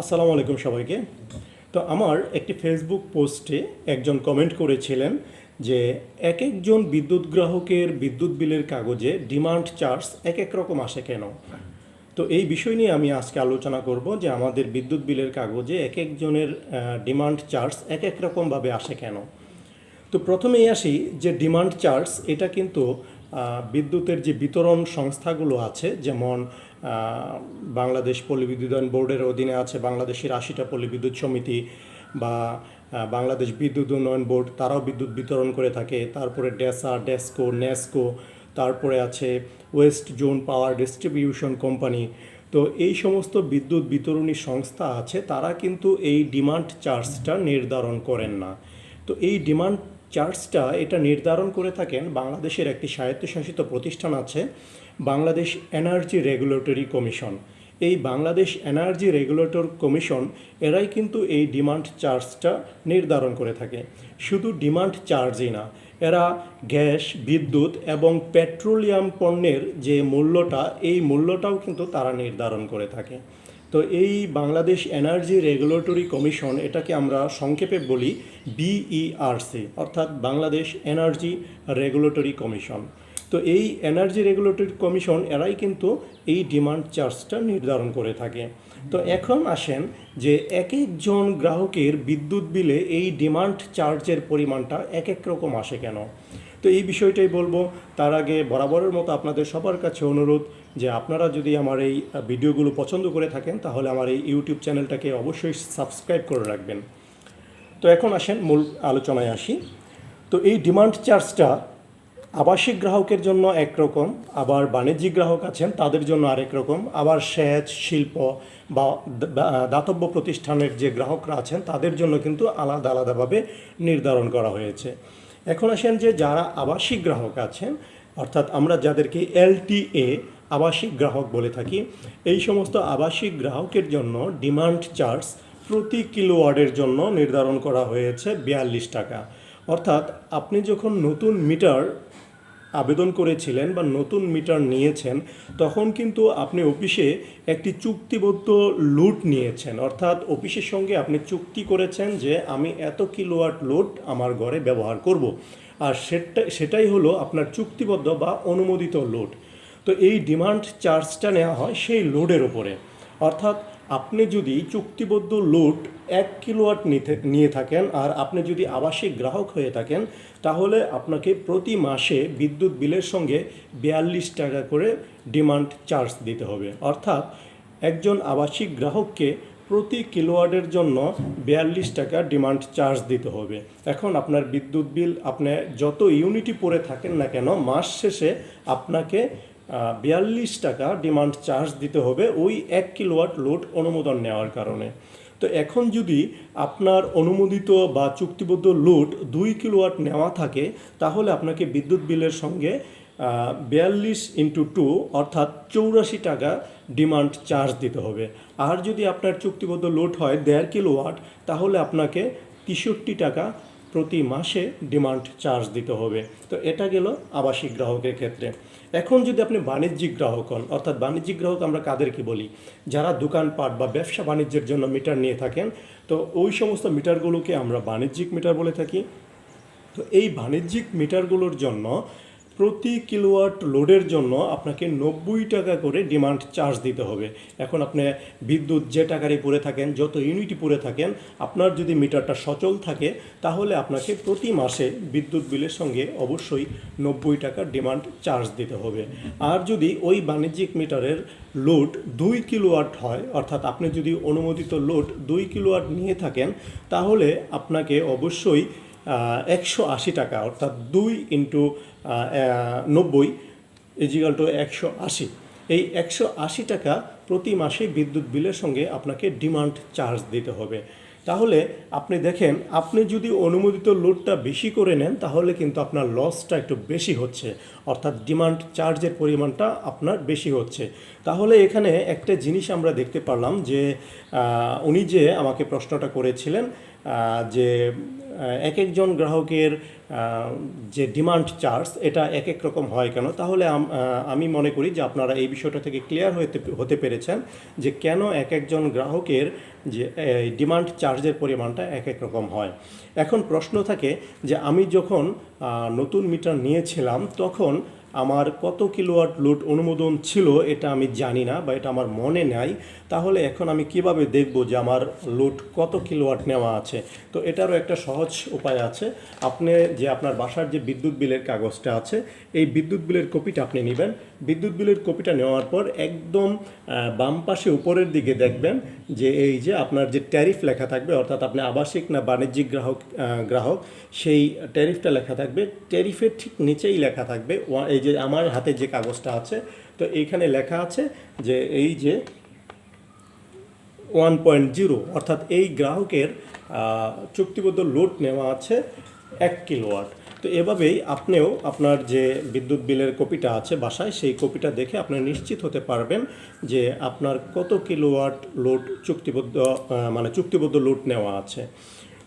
আসসালামু আলাইকুম সবাইকে। তো আমার একটি ফেসবুক পোস্টে একজন কমেন্ট করেছিলেন যে এক একজন বিদ্যুৎ গ্রাহকের বিদ্যুৎ বিলের কাগজে ডিমান্ড চার্জ এক এক রকম আসে কেন? তো এই বিষয় নিয়ে আমি আজকে আলোচনা করব যে আমাদের বিদ্যুৎ বিলের কাগজে এক একজনের ডিমান্ড চার্জ এক এক রকমভাবে আসে কেন? তো প্রথমেই আসি যে ডিমান্ড চার্জ এটা কিন্তু বিদ্যুতের যে বিতরণ সংস্থাগুলো আছে, যেমন বাংলাদেশ পল্লিবিদ্যুতায়ন বোর্ডের অধীনে আছে বাংলাদেশের আশিটা পল্লিবিদ্যুৎ সমিতি বা বাংলাদেশ বিদ্যুৎ উন্নয়ন বোর্ড, তারাও বিদ্যুৎ বিতরণ করে থাকে। তারপরে ডেসা, ডেস্কো, নেস্কো, তারপরে আছে West Zone Power Distribution Company. তো এই সমস্ত বিদ্যুৎ বিতরণী সংস্থা আছে, তারা কিন্তু এই ডিমান্ড চার্জটা নির্ধারণ করেন না। তো এই ডিমান্ড চার্জটা এটা নির্ধারণ করে থাকেন, বাংলাদেশের একটি স্বায়ত্তশাসিত প্রতিষ্ঠান আছে বাংলাদেশ এনার্জি রেগুলেটরি কমিশন। এই বাংলাদেশ এনার্জি রেগুলেটর কমিশন এরাই কিন্তু এই ডিমান্ড চার্জটা নির্ধারণ করে থাকে। শুধু ডিমান্ড চার্জই না, এরা গ্যাস, বিদ্যুৎ এবং পেট্রোলিয়াম পণ্যের যে মূল্যটা, এই মূল্যটাও কিন্তু তারা নির্ধারণ করে থাকে। তো এই বাংলাদেশ এনার্জি রেগুলেটরি কমিশন, এটাকে আমরা সংক্ষেপে বলি বিইআরসি, অর্থাৎ বাংলাদেশ এনার্জি রেগুলেটরি কমিশন। তো এই এনার্জি রেগুলেটরি কমিশন এরাই কিন্তু এই ডিমান্ড চার্জটা নির্ধারণ করে থাকে। তো এখন আসেন যে এক একজন গ্রাহকের বিদ্যুৎ বিলে এই ডিমান্ড চার্জের পরিমাণটা এক এক রকম আসে কেন? তো এই বিষয়টাই বলব। তার আগে বরাবরের মতো আপনাদের সবার কাছে অনুরোধ যে আপনারা যদি আমার এই ভিডিওগুলো পছন্দ করে থাকেন, তাহলে আমার এই ইউটিউব চ্যানেলটাকে অবশ্যই সাবস্ক্রাইব করে রাখবেন। তো এখন আসেন মূল আলোচনায় আসি। তো এই ডিমান্ড চার্জটা আবাসিক গ্রাহকের জন্য একরকম আবার বাণিজ্যিক গ্রাহক আছেন, তাদের জন্য আরেক রকম, আবার সেচ, শিল্প বা দাতব্য প্রতিষ্ঠানের যে গ্রাহকরা আছেন, তাদের জন্য কিন্তু আলাদা আলাদাভাবে নির্ধারণ করা হয়েছে। এখন আসেন যে যারা আবাসিক গ্রাহক আছেন, অর্থাৎ আমরা যাদেরকে এলটিএ আবাসিক গ্রাহক বলে থাকি, এই সমস্ত আবাসিক গ্রাহকের জন্য ডিমান্ড চার্জ প্রতি কিলোওয়াটের জন্য নির্ধারণ করা হয়েছে বিয়াল্লিশ টাকা। অর্থাৎ আপনি যখন নতুন মিটার আবেদন করেছিলেন বা নতুন মিটার নিয়েছেন, তখন কিন্তু আপনি অফিসে একটি চুক্তিবদ্ধ লুট নিয়েছেন। অর্থাৎ অফিসের সঙ্গে আপনি চুক্তি করেছেন যে আমি এত কিলোওয়াট লোড আমার ঘরে ব্যবহার করব। আর সেটা, সেটাই হলো আপনার চুক্তিবদ্ধ বা অনুমোদিত লোড তো এই ডিমান্ড চার্জটা নেওয়া হয় সেই লোডের ওপরে অর্থাৎ আপনি যদি চুক্তিবদ্ধ লোড এক কিলোওয়াট নিয়ে থাকেন আর আপনি যদি আবাসিক গ্রাহক হয়ে থাকেন, তাহলে আপনাকে প্রতি মাসে বিদ্যুৎ বিলের সঙ্গে বিয়াল্লিশ টাকা করে ডিমান্ড চার্জ দিতে হবে। অর্থাৎ একজন আবাসিক গ্রাহককে প্রতি কিলোওয়াটের জন্য বিয়াল্লিশ টাকা ডিমান্ড চার্জ দিতে হবে। এখন আপনার বিদ্যুৎ বিল, আপনি যত ইউনিটি পরে থাকেন না কেন, মাস শেষে আপনাকে বিয়াল্লিশ টাকা ডিমান্ড চার্জ দিতে হবে ওই এক কিলোওয়াট লোড অনুমোদন নেওয়ার কারণে। তো এখন যদি আপনার অনুমোদিত বা চুক্তিবদ্ধ লোড দুই কিলোওয়াট নেওয়া থাকে, তাহলে আপনাকে বিদ্যুৎ বিলের সঙ্গে বিয়াল্লিশ ইন্টু টু অর্থাৎ চৌরাশি টাকা ডিমান্ড চার্জ দিতে হবে। আর যদি আপনার চুক্তিবদ্ধ লোড হয় দেড় কিলোওয়াট তাহলে আপনাকে তেষট্টি টাকা প্রতি মাসে ডিমান্ড চার্জ দিতে হবে। তো এটা গেল আবাসিক গ্রাহকের ক্ষেত্রে। এখন যদি আপনি বাণিজ্যিক গ্রাহক হন, অর্থাৎ বাণিজ্যিক গ্রাহক আমরা কাদেরকে বলি? যারা দোকানপাট বা ব্যবসা বাণিজ্যের জন্য মিটার নিয়ে থাকেন, তো ওই সমস্ত মিটারগুলোকে আমরা বাণিজ্যিক মিটার বলে থাকি। তো এই বাণিজ্যিক মিটারগুলোর জন্য প্রতি কিলোওয়াট লোডের জন্য আপনাকে নব্বই টাকা করে ডিমান্ড চার্জ দিতে হবে। এখন আপনি বিদ্যুৎ যে টাকারই পড়ে থাকেন, যত ইউনিটই পড়ে থাকেন, আপনার যদি মিটারটা সচল থাকে, তাহলে আপনাকে প্রতি মাসে বিদ্যুৎ বিলের সঙ্গে অবশ্যই নব্বই টাকা ডিমান্ড চার্জ দিতে হবে। আর যদি ওই বাণিজ্যিক মিটারের লোড দুই কিলোওয়াট হয়, অর্থাৎ আপনি যদি অনুমোদিত লোড দুই কিলোওয়াট নিয়ে থাকেন, তাহলে আপনাকে অবশ্যই একশো আশি টাকা, অর্থাৎ দুই ইন্টু নব্বই ইজিক্যাল টু একশো আশি। এই একশো আশি টাকা প্রতি মাসে বিদ্যুৎ বিলের সঙ্গে আপনাকে ডিমান্ড চার্জ দিতে হবে। তাহলে আপনি দেখেন, আপনি যদি অনুমোদিত লোডটা বেশি করে নেন, তাহলে কিন্তু আপনার লসটা একটু বেশি হচ্ছে। অর্থাৎ ডিমান্ড চার্জের পরিমাণটা আপনার বেশি হচ্ছে। তাহলে এখানে একটা জিনিস আমরা দেখতে পারলাম যে উনি যে আমাকে প্রশ্নটা করেছিলেন যে এক একজন গ্রাহকের যে ডিমান্ড চার্জ এটা এক এক রকম হয় কেন? তাহলে আমি মনে করি যে আপনারা এই বিষয়টা থেকে ক্লিয়ার হতে হতে পেরেছেন যে কেন এক একজন গ্রাহকের যে ডিমান্ড চার্জের পরিমাণটা এক এক রকম হয়। এখন প্রশ্ন থাকে যে আমি যখন নতুন মিটার নিয়েছিলাম, তখন আমার কত কিলোওয়াট লোড অনুমোদন ছিল এটা আমি জানি না বা এটা আমার মনে নাই। তাহলে এখন আমি কীভাবে দেখব যে আমার লোড কত কিলোওয়াট নেওয়া আছে? তো এটারও একটা সহজ উপায় আছে। আপনি যে আপনার বাসার যে বিদ্যুৎ বিলের কাগজটা আছে, এই বিদ্যুৎ বিলের কপিটা আপনি নেবেন। বিদ্যুৎ বিলের কপিটা নেওয়ার পর একদম বাম পাশে উপরের দিকে দেখবেন যে এই যে আপনার যে ট্যারিফ লেখা থাকবে, অর্থাৎ আপনি আবাসিক না বাণিজ্যিক গ্রাহক গ্রাহক, সেই ট্যারিফটা লেখা থাকবে। ট্যারিফের ঠিক নিচেই লেখা থাকবে এই যে আমার হাতে যে কাগজটা আছে, তো এইখানে লেখা আছে যে এই যে ওয়ান পয়েন্ট জিরো, অর্থাৎ এই গ্রাহকের চুক্তিবদ্ধ লোড নেওয়া আছে এক কিলোওয়াট। তো এভাবেই আপনিও আপনার যে বিদ্যুৎ বিলের কপিটা আছে বাসায়, সেই কপিটা দেখে আপনি নিশ্চিত হতে পারবেন যে আপনার কত কিলোওয়াট লোড চুক্তিবদ্ধ মানে চুক্তিবদ্ধ লোড নেওয়া আছে।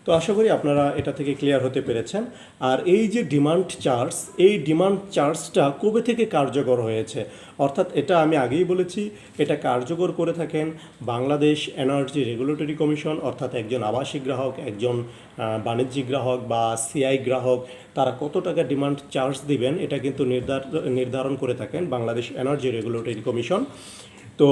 তো আশা করি আপনারা এটা থেকে ক্লিয়ার হতে পেরেছেন। আর এই যে ডিমান্ড চার্জ এই ডিমান্ড চার্জটা কবে থেকে কার্যকর হয়েছে? অর্থাৎ এটা আমি আগেই বলেছি, এটা কার্যকর করে থাকেন বাংলাদেশ এনার্জি রেগুলেটরি কমিশন অর্থাৎ একজন আবাসিক গ্রাহক, একজন বাণিজ্যিক গ্রাহক বা সিআই গ্রাহক, তারা কত টাকা ডিমান্ড চার্জ দিবেন, এটা কিন্তু নির্ধার- নির্ধারণ করে থাকেন বাংলাদেশ এনার্জি রেগুলেটরি কমিশন তো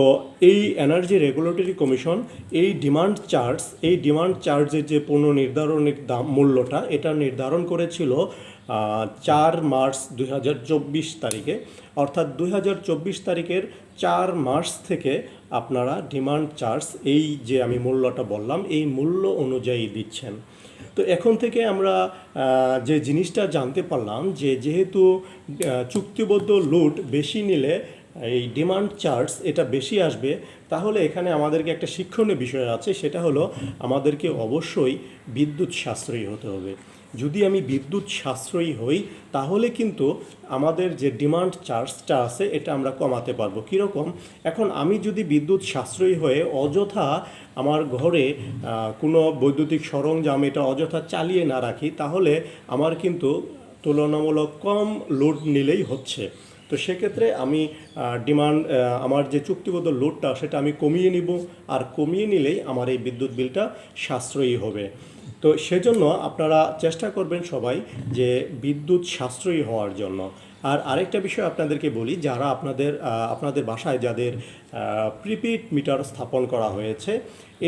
এই এনার্জি রেগুলেটরি কমিশন এই ডিমান্ড চার্জ এই ডিমান্ড চার্জের যে পণ্য পুনর্নির্ধারণের দাম, মূল্যটা, এটা নির্ধারণ করেছিল চার মার্চ দুই হাজার চব্বিশ তারিখে। অর্থাৎ দুই হাজার চব্বিশ তারিখের চার মার্চ থেকে আপনারা ডিমান্ড চার্জ এই যে আমি মূল্যটা বললাম, এই মূল্য অনুযায়ী দিচ্ছেন। তো এখন থেকে আমরা যে জিনিসটা জানতে পারলাম যে যেহেতু চুক্তিবদ্ধ লোড বেশি নিলে এই ডিমান্ড চার্টস এটা বেশি আসবে, তাহলে এখানে আমাদেরকে একটা শিক্ষণীয় বিষয় আছে, সেটা হলো আমাদেরকে অবশ্যই বিদ্যুৎ সাশ্রয়ী হতে হবে। যদি আমি বিদ্যুৎ সাশ্রয়ী হই, তাহলে কিন্তু আমাদের যে ডিমান্ড চার্জটা আছে, এটা আমরা কমাতে পারব। কীরকম? এখন আমি যদি বিদ্যুৎ সাশ্রয়ী হয়ে অযথা আমার ঘরে কোনো বৈদ্যুতিক সরঞ্জাম এটা অযথা চালিয়ে না রাখি, তাহলে আমার কিন্তু তুলনামূলক কম লোড নিলেই হচ্ছে। তো সেক্ষেত্রে আমি ডিমান্ড আমার যে চুক্তিবদ্ধ লোডটা সেটা আমি কমিয়ে নিব। আর কমিয়ে নিলেই আমার এই বিদ্যুৎ বিলটা সাশ্রয়ী হবে। তো সেজন্য আপনারা চেষ্টা করবেন সবাই যে বিদ্যুৎ সাশ্রয়ী হওয়ার জন্য। আর আরেকটা বিষয় আপনাদেরকে বলি, যারা আপনাদের আপনাদের বাসায় যাদের প্রিপেড মিটার স্থাপন করা হয়েছে,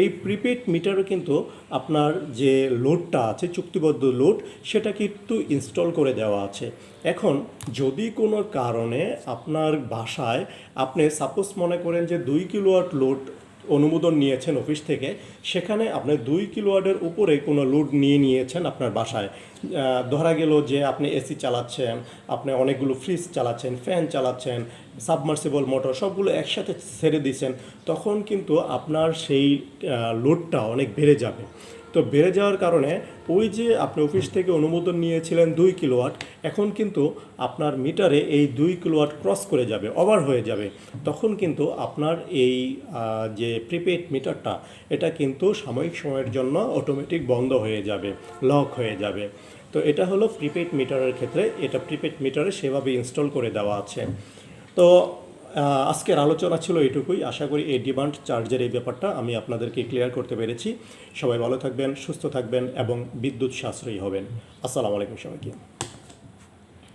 এই প্রিপেড মিটারও কিন্তু আপনার যে লোডটা আছে, চুক্তিবদ্ধ লোড সেটা কিন্তু ইনস্টল করে দেওয়া আছে। এখন, যদি কোনো কারণে আপনার বাসায় আপনি সাপোজ মনে করেন যে দুই কিলোওয়াট লোড অনুমোদন নিয়েছেন অফিস থেকে, সেখানে আপনি দুই কিলোয়ার্ডের উপরে কোনো লোড নিয়ে নিয়েছেন আপনার বাসায়। ধরা গেল যে আপনি এসি চালাচ্ছেন, আপনি অনেকগুলো ফ্রিজ চালাচ্ছেন ফ্যান চালাচ্ছেন সাবমার্সিবল মোটর সবগুলো একসাথে ছেড়ে দিয়েছেন, তখন কিন্তু আপনার সেই লোডটা অনেক বেড়ে যাবে। তো বেড়ে যাওয়ার কারণে ওই যে আপনি অফিস থেকে অনুমোদন নিয়েছিলেন দুই কিলোওয়াট, এখন কিন্তু আপনার মিটারে এই দুই কিলোওয়াট ক্রস করে যাবে, ওভার হয়ে যাবে। তখন কিন্তু আপনার এই যে প্রিপেড মিটারটা, এটা কিন্তু সাময়িক সময়ের জন্য অটোমেটিক বন্ধ হয়ে যাবে, লক হয়ে যাবে। তো এটা হলো প্রিপেড মিটারের ক্ষেত্রে, এটা প্রিপেড মিটারে সেভাবে ইনস্টল করে দেওয়া আছে। তো আজকের আলোচনা ছিল এটুকুই। আশা করি এই ডিমান্ড চার্জের এই ব্যাপারটা আমি আপনাদেরকে ক্লিয়ার করতে পেরেছি। সবাই ভালো থাকবেন, সুস্থ থাকবেন এবং বিদ্যুৎ সাশ্রয়ী হবেন। আসসালামু আলাইকুম সবাইকে।